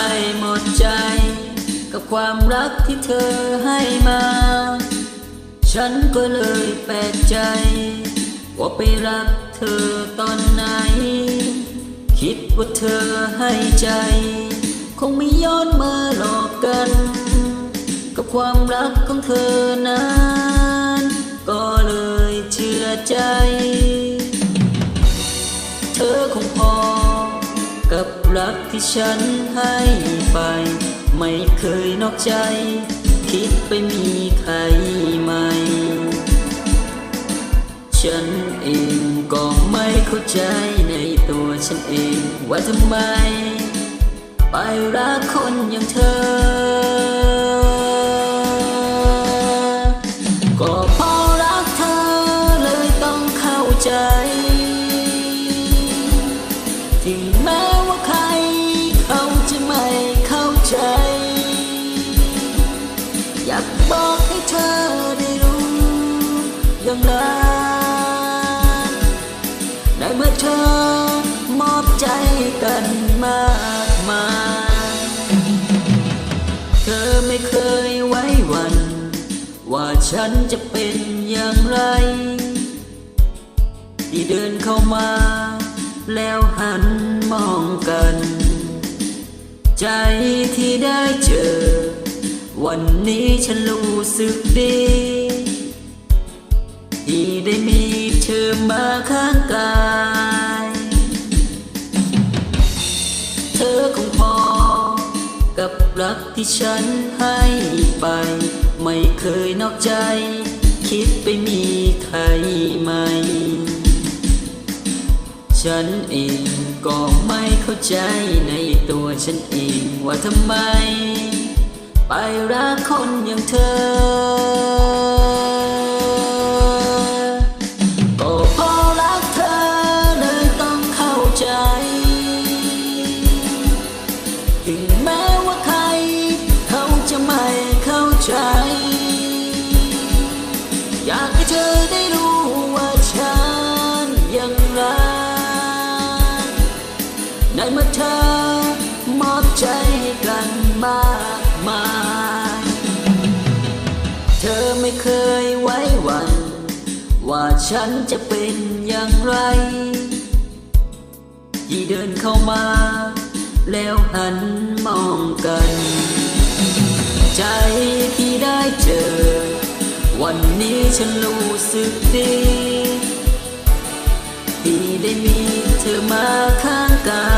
ายหมดใจ กับความรักที่เธอให้มา ฉันก็เลยแปลกใจ ว่าไปรักเธอตอนไหน คิดว่าเธอให้ใจ คงไม่ย้อนมาหลอกกัน กับความรักของเธอนั้น ก็เลยเชื่อใจ รักที่ฉันให้ไป ไม่เคยนอกใจ คิดไปมีใครใหม่ ฉันเองก็ไม่เข้าใจในตัวฉันเองว่าทำไม ไปรักคนอย่างเธอ เธอ มอบใจกันมากมาย เธอไม่เคยไว้วัน ว่าฉันจะเป็นอย่างไร ที่เดินเข้ามา แล้วหันมองกัน ใจที่ได้เจอ วันนี้ฉันรู้สึกดีที่ได้มีเธอมาข้างกาย รักที่ฉันให้ไป ไม่เคยนอกใจ คิดไปมีใครใหม่ฉันเองก็ไม่เข้าใจในตัวฉันเองว่าทำไม ไปรักคนอย่างเธอ ในเมื่อเธอ มอบใจให้กันมากมาย เธอไม่เคยไว้วัน ว่าฉันจะเป็นอย่างไร ที่เดินเข้ามา แล้วหันมองกัน ใจที่ได้เจอ วันนี้ฉันรู้สึกดีที่ได้มีเธอมาข้างกา